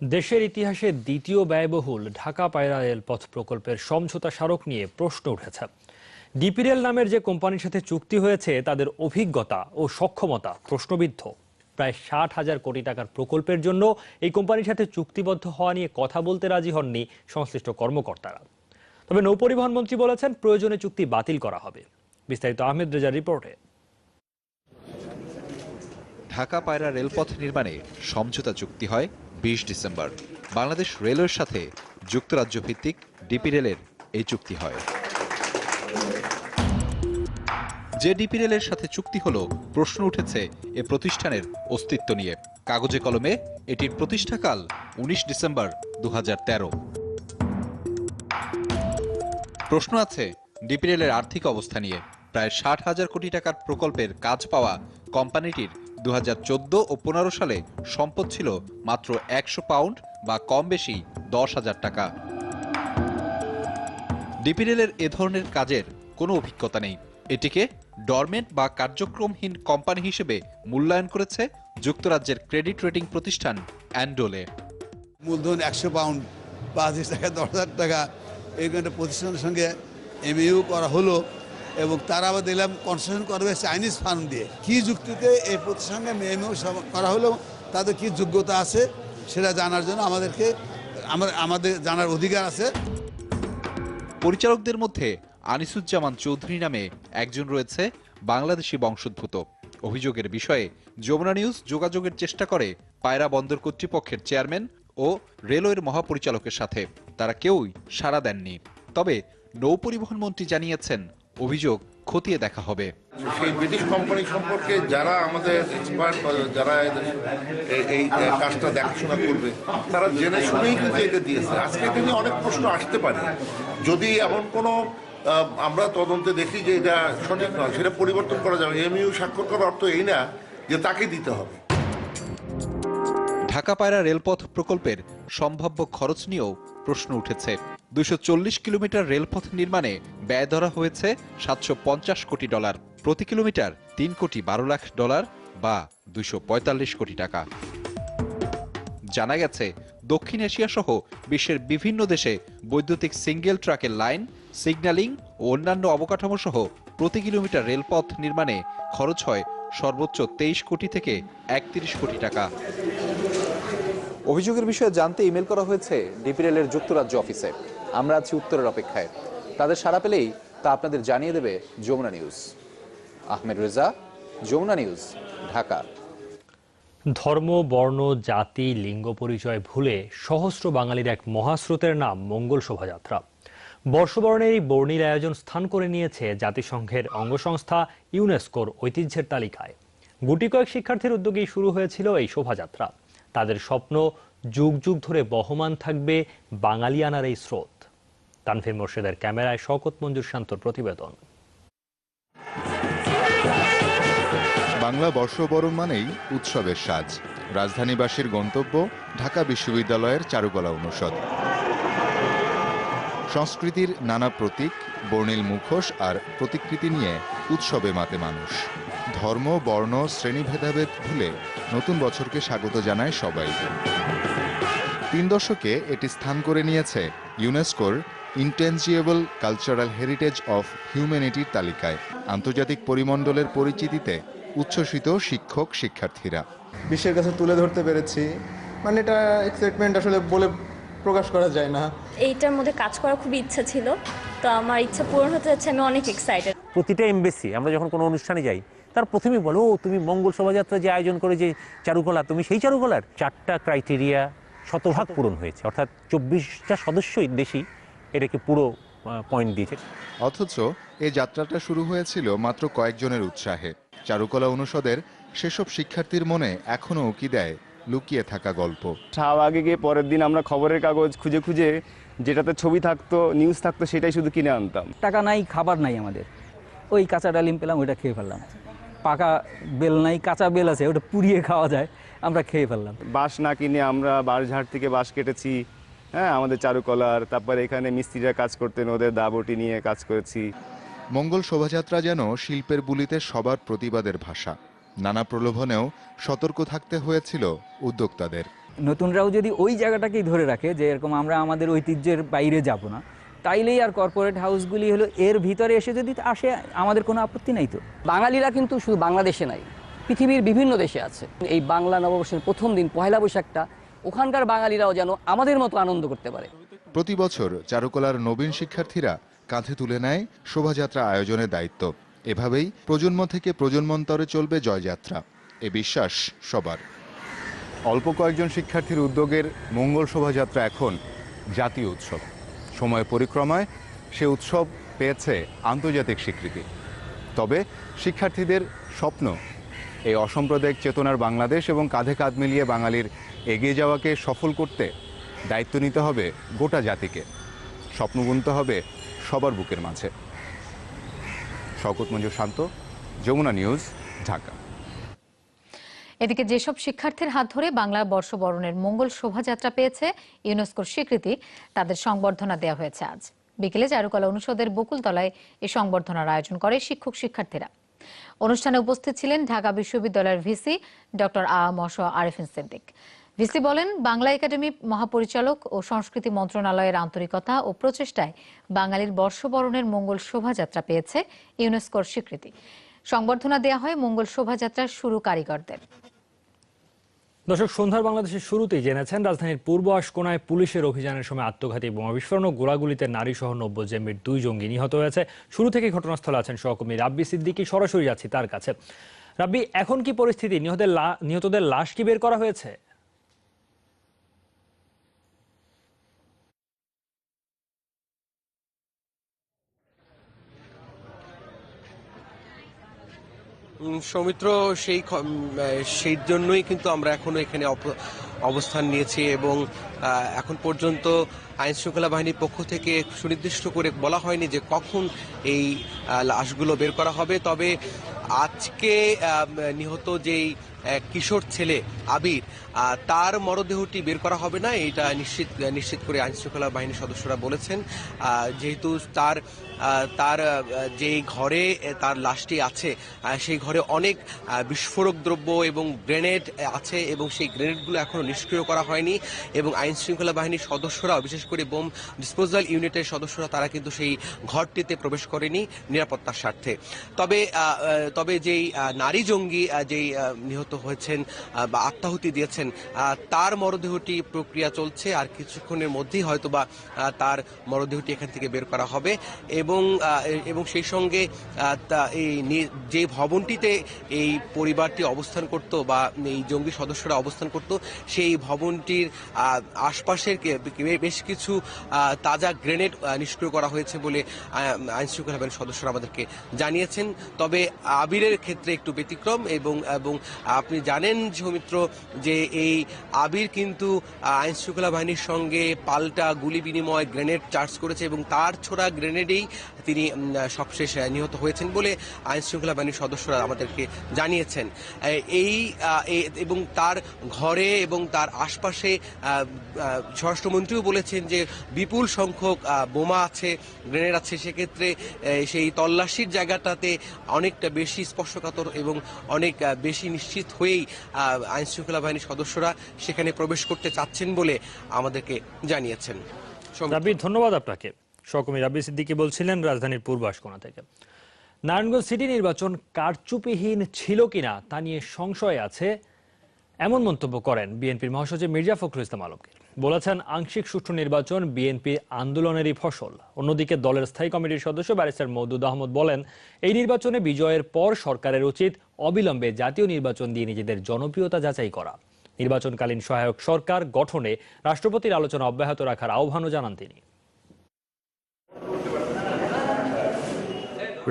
দেশের ইতিহাসে দ্বিতীয় ব্যয়বহুল ঢাকা পায়রা রেলপথ প্রকল্পের সমঝোতা স্মারক নিয়ে প্রশ্ন উঠেছে। ডিপিরেল নামের যে কোম্পানির সাথে চুক্তি হয়েছে, তাদের অভিজ্ঞতা ও সক্ষমতা প্রশ্নবিদ্ধ। প্রায় ষাট হাজার কোটি টাকার প্রকল্পের জন্য এই কোম্পানির সাথে চুক্তিবদ্ধ হওয়া নিয়ে কথা বলতে রাজি হননি সংশ্লিষ্ট কর্মকর্তারা। তবে নৌপরিবহন মন্ত্রী বলেছেন, প্রয়োজনে চুক্তি বাতিল করা হবে। বিস্তারিত আহমেদ রেজার রিপোর্টে। ঢাকা পায়রা রেলপথ নির্মাণে সমঝোতা চুক্তি হয় বিশ ডিসেম্বর। বাংলাদেশ রেলওয়ের সাথে যুক্তরাজ্য ভিত্তিক ডিপি রেলের এই চুক্তি হয়। যে ডিপি রেলের সাথে চুক্তি হলো, প্রশ্ন উঠেছে এ প্রতিষ্ঠানের অস্তিত্ব নিয়ে। কাগজে কলমে এটির প্রতিষ্ঠাকাল উনিশ ডিসেম্বর দু হাজার তেরো। প্রশ্ন আছে ডিপি রেলের আর্থিক অবস্থা নিয়ে। প্রায় ষাট হাজার কোটি টাকার প্রকল্পের কাজ পাওয়া কোম্পানিটির দু হাজার চোদ্দ ও পনেরো সালে সম্পদ ছিল মাত্র একশো পাউন্ড বা কম বেশি দশ হাজার টাকা। ডিপি রেলের এ ধরনের কাজের কোনো অভিজ্ঞতা নেই। এটিকে ডরমেন্ট বা কার্যক্রমহীন কোম্পানি হিসেবে মূল্যায়ন করেছে যুক্তরাজ্যের ক্রেডিট রেটিং প্রতিষ্ঠান অ্যান্ডোলে। মূলধন একশো পাউন্ড পাঁচ হাজার টাকা দশ হাজার টাকা। প্রতিষ্ঠানের সঙ্গে এমইউ করা হলো। এবং তারা আবার দেখলাম কনসেশন করবে চাইনিজ ফার্ম দিয়ে। কি যুক্তিতে এই প্রতিষ্ঠানে এমইউ করা হলো তাদের কি যোগ্যতা আছে, সেটা জানার জন্য আমাদেরকে, আমার, আমাদের জানার অধিকার আছে। পরিচালকদের মধ্যে আনিসুজ্জামান চৌধুরী নামে একজন রয়েছে বাংলাদেশি বংশোদ্ভূত। অভিযোগের বিষয়ে যমুনা নিউজ যোগাযোগের চেষ্টা করে পায়রা বন্দর কর্তৃপক্ষের চেয়ারম্যান ও রেলওয়ের মহাপরিচালকের সাথে। তারা কেউই সাড়া দেননি। তবে নৌপরিবহন মন্ত্রী জানিয়েছেন অভিযোগ খতিয়ে দেখা হবে। সেই ব্রিটিশ কোম্পানি সম্পর্কে যারা আমাদের এক্সপার্ট যারা এই- কাজটা দেখাশোনা করবে তারা জেনে শুনেই কিন্তু এটা দিয়েছে। আজকে এটা নিয়ে অনেক প্রশ্ন আসতে পারে। যদি এমন কোনো আমরা তদন্তে দেখি যে এটা সঠিক নয় সেটা পরিবর্তন করা যাবে। এমইউ স্বাক্ষর করার অর্থ এই না যে তাকে দিতে হবে। ঢাকা পায়রা রেলপথ প্রকল্পের সম্ভাব্য খরচ নিয়েও প্রশ্ন উঠেছে। দুশো কিলোমিটার রেলপথ নির্মাণে ব্যয় ধরা হয়েছে সাতশো পঞ্চাশ কোটি ডলার। প্রতি কিলোমিটার তিন কোটি বারো লাখ ডলার বা দুশো কোটি টাকা। জানা গেছে, দক্ষিণ এশিয়া সহ বিশ্বের বিভিন্ন দেশে বৈদ্যুতিক সিঙ্গেল ট্রাকের লাইন, সিগন্যালিং ও অন্যান্য অবকাঠামো সহ প্রতি কিলোমিটার রেলপথ নির্মাণে খরচ হয় সর্বোচ্চ তেইশ কোটি থেকে একত্রিশ কোটি টাকা। অভিযোগের বিষয়ে জানতে ইমেল করা হয়েছে ডিপিরেলের যুক্তরাজ্য অফিসে। আমরা আছি উত্তরের অপেক্ষায়। তাদের সাড়া পেলেই তা আপনাদের জানিয়ে দেবে যমুনা নিউজ। আহমেদ রেজা, যমুনা নিউজ, ঢাকা। ধর্ম, বর্ণ, জাতি, লিঙ্গ পরিচয় ভুলে সহস্র বাঙালির এক মহাস্রোতের নাম মঙ্গল শোভাযাত্রা। বর্ষবরণের এই বর্ণিল আয়োজন স্থান করে নিয়েছে জাতিসংঘের অঙ্গসংস্থা ইউনেস্কোর ঐতিহ্যের তালিকায়। গুটি কয়েক শিক্ষার্থীর উদ্যোগেই শুরু হয়েছিল এই শোভাযাত্রা। তাদের স্বপ্ন, যুগ যুগ ধরে বহমান থাকবে বাঙালিয়ানার এই স্রোত। তানভীর মোর্শেদের ক্যামেরায় শওকত মঞ্জুর শান্তর প্রতিবেদন। বাংলা বর্ষবরণ মানেই উৎসবের সাজ। রাজধানীবাসীর গন্তব্য ঢাকা বিশ্ববিদ্যালয়ের চারুকলা অনুষদ। সংস্কৃতির নানা প্রতীক, বর্ণিল মুখোশ আর প্রতিকৃতি নিয়ে উৎসবে মাতে মানুষ। ধর্ম, বর্ণ শ্রেণি ভেদাভেদ ভুলে নতুন বছরকে স্বাগত জানায় সবাই। তিন দশকে এটি স্থান করে নিয়েছে ইউনেস্কোর ইনটেনজিয়েবল কালচারাল হেরিটেজ অফ হিউম্যানিটির তালিকায় আন্তর্জাতিক পরিমণ্ডলের পরিচিতিতে উচ্ছ্বসিত শিক্ষক শিক্ষার্থীরা। বিশ্বের কাছে তুলে ধরতে পেরেছি। মানে এটা এক্সাইটমেন্ট আসলে বলে প্রকাশ করা যায় না। এইটার মধ্যে কাজ করার খুব ইচ্ছা ছিল। তো আমার ইচ্ছা পূরণ হতে যাচ্ছে আমি অনেক এক্সাইটেড প্রতিটা এমবেসি আমরা যখন কোনো অনুষ্ঠানে যাই তার প্রথমেই বলো ও তুমি মঙ্গল শোভাযাত্রা যে আয়োজন করে যে চারুকলা তুমি সেই চারুকলার? চারটা ক্রাইটেরিয়া শতভাগ পূরণ হয়েছে। অর্থাৎ চব্বিশটা সদস্যই দেশই এটাকে পুরো পয়েন্ট দিয়েছে। অথচ এই যাত্রাটা শুরু হয়েছিল মাত্র কয়েকজনের উৎসাহে। চারুকলা অনুষদের সেসব শিক্ষার্থীর মনে এখনও উকি দেয় লুকিয়ে থাকা গল্প। শাহবাগে গিয়ে পরের দিন আমরা খবরের কাগজ খুঁজে খুঁজে যেটাতে ছবি থাকতো নিউজ থাকতো সেটাই শুধু কিনে আনতাম। টাকা নাই খাবার নাই আমাদের। ওই কাঁচা ডালিম পেলাম ওইটা খেয়ে ফেললাম। পাকা বেল নাই কাঁচা বেল আছে ওটা পুড়িয়ে খাওয়া যায় আমরা খেয়ে ফেললাম। বাঁশ না কিনে আমরা বাঁশঝাড় থেকে বাঁশ কেটেছি। হ্যাঁ আমাদের চারুকলার তারপরে এখানে মিস্ত্রিরা কাজ করতেন ওদের দাবটি নিয়ে কাজ করেছি। মঙ্গল শোভাযাত্রা যেন শিল্পের বুলিতে সবার প্রতিবাদের ভাষা। নানা প্রলোভনেও সতর্ক থাকতে হয়েছিল উদ্যোক্তাদের। নতুনরাও যদি ওই জায়গাটাকেই ধরে রাখে যে এরকম আমরা আমাদের ঐতিহ্যের বাইরে যাব না তাইলেই আর কর্পোরেট হাউসগুলি হলো এর ভিতরে এসে যদি আসে আমাদের কোনো আপত্তি নাই তো? বাঙালিরা কিন্তু শুধু বাংলাদেশে নাই পৃথিবীর বিভিন্ন দেশে আছে। এই বাংলা নববর্ষের প্রথম দিন পহেলা বৈশাখটা ওখানকার বাঙালিরাও যেন আমাদের মতো আনন্দ করতে পারে। প্রতি বছর চারুকলার নবীন শিক্ষার্থীরা কাঁধে তুলে নেয় শোভাযাত্রা আয়োজনের দায়িত্ব। এভাবেই প্রজন্ম থেকে প্রজন্মান্তরে চলবে জয়যাত্রা। এ বিশ্বাস সবার। অল্প কয়েকজন শিক্ষার্থীর উদ্যোগের মঙ্গল শোভাযাত্রা এখন জাতীয় উৎসব। সময় পরিক্রমায় সে উৎসব পেয়েছে আন্তর্জাতিক স্বীকৃতি। তবে শিক্ষার্থীদের স্বপ্ন এই অসাম্প্রদায়িক চেতনার বাংলাদেশ এবং কাঁধে কাঁধ মিলিয়ে বাঙালির এগিয়ে যাওয়াকে সফল করতে দায়িত্ব নিতে হবে গোটা জাতিকে। স্বপ্ন বুনতে হবে সবার বুকের মাঝে। শওকত মঞ্জুর শান্ত, যমুনা নিউজ, ঢাকা। এদিকে যেসব শিক্ষার্থীর হাত ধরে বাংলা বর্ষবরণের মঙ্গল শোভাযাত্রা পেয়েছে ইউনেস্কোর স্বীকৃতি, তাদের সংবর্ধনা দেওয়া হয়েছে আজ। বিকেলে চারুকলা অনুষদের বকুলতলায় এই সংবর্ধনার আয়োজন করে শিক্ষক শিক্ষার্থীরা অনুষ্ঠানে উপস্থিত ছিলেন ঢাকা বিশ্ববিদ্যালয়ের ভিসি ডক্টর আ মশ আরিফিন সিদ্দিক। ভিসি বলেন, বাংলা একাডেমি মহাপরিচালক ও সংস্কৃতি মন্ত্রণালয়ের আন্তরিকতা ও প্রচেষ্টায় বাঙালির বর্ষবরণের মঙ্গল শোভাযাত্রা পেয়েছে ইউনেস্কোর স্বীকৃতি। সংবর্ধনা দেয়া হয় মঙ্গল শোভাযাত্রার শুরু কারিগরদের। দর্শক, সন্ধ্যার বাংলাদেশের শুরুতেই জেনেছেন, রাজধানীর পূর্ব আশকোনায় পুলিশের অভিযানের সময় আত্মঘাতী বোমা বিস্ফোরণ ও গোলাগুলিতে নারী সহ নব্য জেমির দুই জঙ্গি নিহত হয়েছে। শুরু থেকে ঘটনাস্থলে আছেন সহকর্মী রাব্বি সিদ্দিকি, সরাসরি যাচ্ছি তার কাছে। রাব্বি, এখন কি পরিস্থিতি? নিহতের নিহতদের লাশ কি বের করা হয়েছে? সৌমিত্র, সেই সেই জন্যই কিন্তু আমরা এখনও এখানে অবস্থান নিয়েছি এবং এখন পর্যন্ত আইন শৃঙ্খলা বাহিনীর পক্ষ থেকে সুনির্দিষ্ট করে বলা হয়নি যে কখন এই লাশগুলো বের করা হবে। তবে আজকে নিহত যেই কিশোর ছেলে আবির তার মরদেহটি বের করা হবে না, এটা নিশ্চিত নিশ্চিত করে আইন শৃঙ্খলা বাহিনীর সদস্যরা বলেছেন। যেহেতু তার তার যেই ঘরে তার লাশটি আছে সেই ঘরে অনেক বিস্ফোরক দ্রব্য এবং গ্রেনেড আছে এবং সেই গ্রেনেডগুলো এখনও নিষ্ক্রিয় করা হয়নি এবং আইন শৃঙ্খলা বাহিনীর সদস্যরা, বিশেষ করে বোম ডিসপোজাল ইউনিটের সদস্যরা, তারা কিন্তু সেই ঘরটিতে প্রবেশ করেনি নিরাপত্তার স্বার্থে। তবে তবে যেই নারী জঙ্গি যেই নিহত হয়েছেন বা আত্মাহুতি দিয়েছেন তার মরদেহটি প্রক্রিয়া চলছে আর কিছুক্ষণের মধ্যেই হয়তো বা তার মরদেহটি এখান থেকে বের করা হবে এবং এবং সেই সঙ্গে এই যে ভবনটিতে এই পরিবারটি অবস্থান করত বা এই জঙ্গি সদস্যরা অবস্থান করত সেই ভবনটির আশপাশের বেশ কিছু তাজা গ্রেনেড নিষ্ক্রিয় করা হয়েছে বলে আহ, আইন শৃঙ্খলা বাহিনীর সদস্যরা আমাদেরকে জানিয়েছেন। তবে আবিরের ক্ষেত্রে একটু ব্যতিক্রম এবং এবং আপনি জানেন সৌমিত্র যে এই আবির কিন্তু আহ, আইন শৃঙ্খলা বাহিনীর সঙ্গে পাল্টা গুলি বিনিময় গ্রেনেড চার্জ করেছে এবং তার ছোড়া গ্রেনেডেই তিনি সবশেষ নিহত হয়েছেন বলে আইন শৃঙ্খলা বাহিনীর সদস্যরা আমাদেরকে জানিয়েছেন। এই এবং তার ঘরে এবং তার আশপাশে স্বরাষ্ট্রমন্ত্রীও বলেছেন যে বিপুল সংখ্যক বোমা আছে গ্রেনেড আছে। সেক্ষেত্রে সেই তল্লাশির জায়গাটাতে অনেকটা বেশি স্পর্শকাতর এবং অনেক বেশি নিশ্চিত হয়েই আইনশৃঙ্খলা আইন শৃঙ্খলা বাহিনীর সদস্যরা সেখানে প্রবেশ করতে চাচ্ছেন বলে আমাদেরকে জানিয়েছেন। ধন্যবাদ আপনাকে। সহকর্মী রাবি সিদ্দিকি বলছিলেন, রাজধানীর পূর্বাসকোনা থেকে। নারায়ণগঞ্জ সিটি নির্বাচন কারচুপিহীন ছিল কিনা তা নিয়ে সংশয় আছে এমন মন্তব্য করেন বিএনপির মহাসচিব মির্জা ফখরুল ইসলাম আলমগীর। বলেছেন, আংশিক সুষ্ঠু নির্বাচন বিএনপি আন্দোলনেরই ফসল। অন্যদিকে দলের স্থায়ী কমিটির সদস্য ব্যারিস্টার মৌদুদ আহমদ বলেন, এই নির্বাচনে বিজয়ের পর সরকারের উচিত অবিলম্বে জাতীয় নির্বাচন দিয়ে নিজেদের জনপ্রিয়তা যাচাই করা। নির্বাচনকালীন সহায়ক সরকার গঠনে রাষ্ট্রপতির আলোচনা অব্যাহত রাখার আহ্বানও জানান তিনি।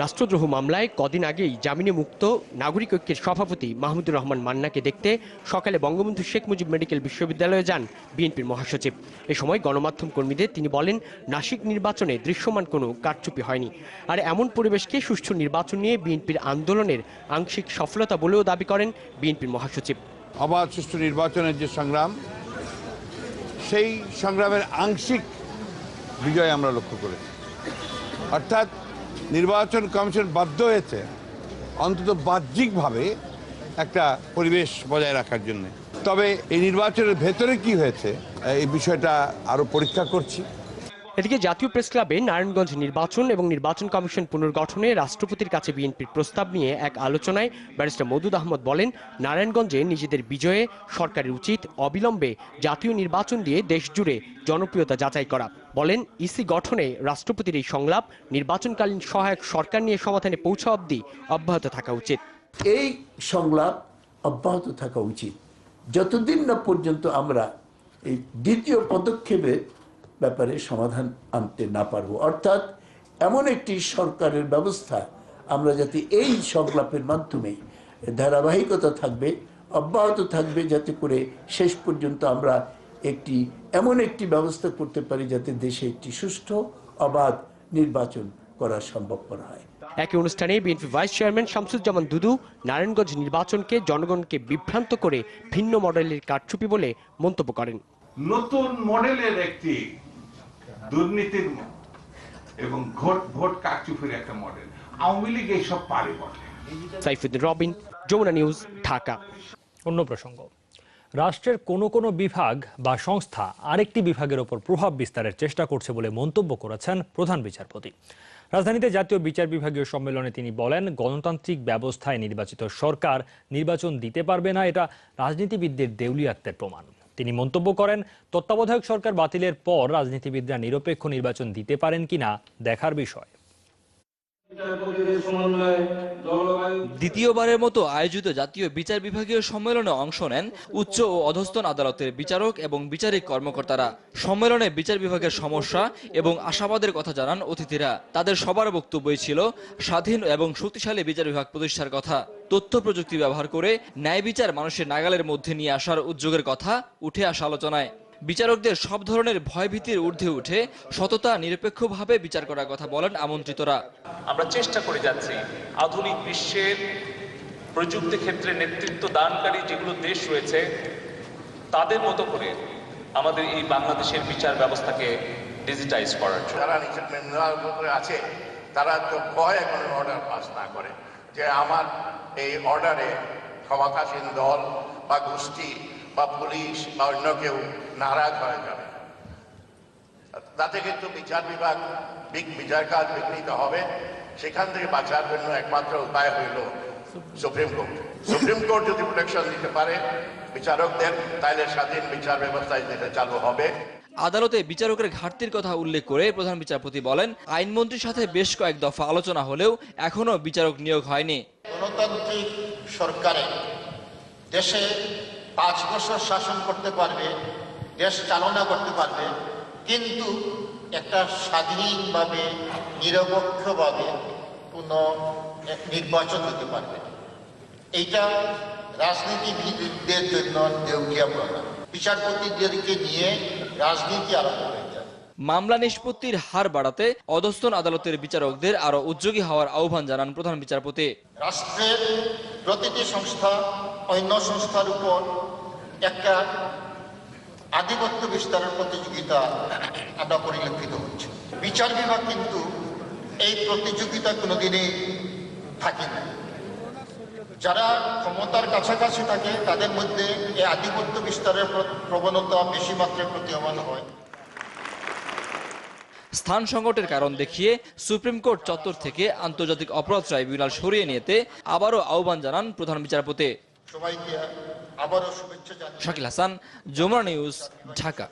রাষ্ট্রদ্রোহ মামলায় কদিন আগেই জামিনে মুক্ত নাগরিক ঐক্যের সভাপতি মাহমুদুর রহমান মান্নাকে দেখতে সকালে বঙ্গবন্ধু শেখ মুজিব মেডিকেল বিশ্ববিদ্যালয়ে যান বিএনপির মহাসচিব। এ সময় গণমাধ্যম কর্মীদের তিনি বলেন, নাসিক নির্বাচনে দৃশ্যমান কোনো কারচুপি হয়নি। আর এমন পরিবেশকে সুষ্ঠু নির্বাচন নিয়ে বিএনপির আন্দোলনের আংশিক সফলতা বলেও দাবি করেন বিএনপির মহাসচিব। অবাধ সুষ্ঠু নির্বাচনের যে সংগ্রাম, সেই সংগ্রামের আংশিক বিজয় আমরা লক্ষ্য করেছি। অর্থাৎ নির্বাচন কমিশন বাধ্য হয়েছে অন্তত বাহ্যিকভাবে একটা পরিবেশ বজায় রাখার জন্য। তবে এই নির্বাচনের ভেতরে কি হয়েছে, এই বিষয়টা আরও পরীক্ষা করছি। এদিকে জাতীয় প্রেস ক্লাবে নারায়ণগঞ্জ নির্বাচন এবং নির্বাচন কমিশন পুনর্গঠনে রাষ্ট্রপতির কাছে বিএনপির প্রস্তাব নিয়ে এক আলোচনায় ব্যারিস্টার মদুদ আহমদ বলেন, নারায়ণগঞ্জে নিজেদের বিজয়ে সরকারের উচিত অবিলম্বে জাতীয় নির্বাচন দিয়ে দেশ জুড়ে জনপ্রিয়তা যাচাই করা। বলেন, ইসি গঠনে রাষ্ট্রপতির এই সংলাপ নির্বাচনকালীন সহায়ক সরকার নিয়ে সমাধানে পৌঁছা অবধি অব্যাহত থাকা উচিত। এই সংলাপ অব্যাহত থাকা উচিত। যতদিন না পর্যন্ত আমরা এই দ্বিতীয় পদক্ষেপের ব্যাপারে সমাধান আনতে না পারব। অর্থাৎ এমন একটি সরকারের ব্যবস্থা আমরা যাতে এই সংলাপের মাধ্যমে ধারাবাহিকতা থাকবে, অব্যাহত থাকবে, যাতে করে শেষ পর্যন্ত আমরা একটি, এমন একটি ব্যবস্থা করতে পারি যাতে দেশে একটি সুষ্ঠু, অবাধ নির্বাচন করা সম্ভবপর হয়। একই অনুষ্ঠানে BNP vice chairman Shamsuzzaman Dudu Narayanganj নির্বাচনকে জনগণকে বিভ্রান্ত করে ভিন্ন মডেলের কারচুপি বলে মন্তব্য করেন। নতুন মডেলের একটি দুর্নীতির এবং ভোট ভোট কারচুপির একটা মডেল। আওয়ামী লীগ এইসব পারে বটে। সাইফুদ্দিন রবিন যমুনা নিউজ ঢাকা। অন্য প্রসঙ্গ। রাষ্ট্রের কোনো কোনো বিভাগ বা সংস্থা আরেকটি বিভাগের ওপর প্রভাব বিস্তারের চেষ্টা করছে বলে মন্তব্য করেছেন প্রধান বিচারপতি। রাজধানীতে জাতীয় বিচার বিভাগীয় সম্মেলনে তিনি বলেন গণতান্ত্রিক ব্যবস্থায় নির্বাচিত সরকার নির্বাচন দিতে পারবে না এটা রাজনীতিবিদদের দেউলিয়াত্বের প্রমাণ। তিনি মন্তব্য করেন, তত্ত্বাবধায়ক সরকার বাতিলের পর রাজনীতিবিদরা নিরপেক্ষ নির্বাচন দিতে পারেন কিনা দেখার বিষয়। দ্বিতীয়বারের মতো আয়োজিত জাতীয় বিচার বিভাগীয় সম্মেলনে অংশ নেন উচ্চ ও অধস্তন আদালতের বিচারক এবং বিচারিক কর্মকর্তারা। সম্মেলনে বিচার বিভাগের সমস্যা এবং আশাবাদের কথা জানান অতিথিরা। তাদের সবার বক্তব্যই ছিল স্বাধীন এবং শক্তিশালী বিচার বিভাগ প্রতিষ্ঠার কথা। তথ্য প্রযুক্তি ব্যবহার করে ন্যায় বিচার মানুষের নাগালের মধ্যে নিয়ে আসার উদ্যোগের কথা উঠে আসা আলোচনায়। বিচারকদের সব ধরনের ভয়ভীতির ঊর্ধ্বে উঠে সততা নিরপেক্ষভাবে বিচার করার কথা বলেন আমন্ত্রিতরা। আমরা চেষ্টা করে যাচ্ছি আধুনিক বিশ্বের প্রযুক্তি ক্ষেত্রে নেতৃত্ব দানকারী যেগুলো দেশ রয়েছে তাদের মতো করে আমাদের এই বাংলাদেশের বিচার ব্যবস্থাকে ডিজিটাইজ করার জন্য। যারা আছে তারা তো ভয় কোনো অর্ডার পাস না করে। যে আমার এই অর্ডারে ক্ষমতাসীন দল বা গোষ্ঠী বা পুলিশ বা অন্য কেউ নারাজ হয়ে যাবে। তাতে কিন্তু বিচার বিভাগ বিচার কাজ বিঘ্নিত হবে। সেখান থেকে বাঁচার জন্য একমাত্র উপায় হইল সুপ্রিম কোর্ট। সুপ্রিম কোর্ট যদি প্রোটেকশন দিতে পারে, বিচারকদের তাহলে স্বাধীন বিচার ব্যবস্থায় যেটা চালু হবে। আদালতে বিচারকের ঘাটতির কথা উল্লেখ করে প্রধান বিচারপতি বলেন, আইনমন্ত্রীর সাথে বেশ কয়েক দফা আলোচনা হলেও এখনও বিচারক নিয়োগ হয়নি গণতান্ত্রিক সরকারে দেশে পাঁচ বছর শাসন করতে পারবে, দেশ চালনা করতে পারবে, কিন্তু একটা স্বাধীনভাবে, নিরপেক্ষভাবে কোনো নির্বাচন দিতে পারবে। এইটা রাজনীতিবিদদের জন্য দেউলিয়া প্রমাণ বিচারপতিদেরকে নিয়ে রাজনীতি আরম্ভ হয়ে যায়। মামলা নিষ্পত্তির হার বাড়াতে অধস্তন আদালতের বিচারকদের আরও উদ্যোগী হওয়ার আহ্বান জানান প্রধান বিচারপতি। রাষ্ট্রের প্রতিটি সংস্থা অন্য সংস্থার উপর একটা আধিপত্য বিস্তারের প্রতিযোগিতা আমরা পরিলক্ষিত হচ্ছে। বিচার বিভাগ কিন্তু এই প্রতিযোগিতা কোনোদিনই থাকে না যারা ক্ষমতার কাছাকাছি থাকে তাদের মধ্যে এই আধিপত্য বিস্তারের প্রবণতা বেশি মাত্রায় প্রতীয়মান হয়। স্থান সংকটের কারণ দেখিয়ে সুপ্রিম কোর্ট চত্বর থেকে আন্তর্জাতিক অপরাধ ট্রাইব্যুনাল সরিয়ে নিতে আবারও আহ্বান জানান প্রধান বিচারপতি। সবাইকে আবারও শুভেচ্ছা জানাই। শাকিল হাসান যমুনা নিউজ ঢাকা।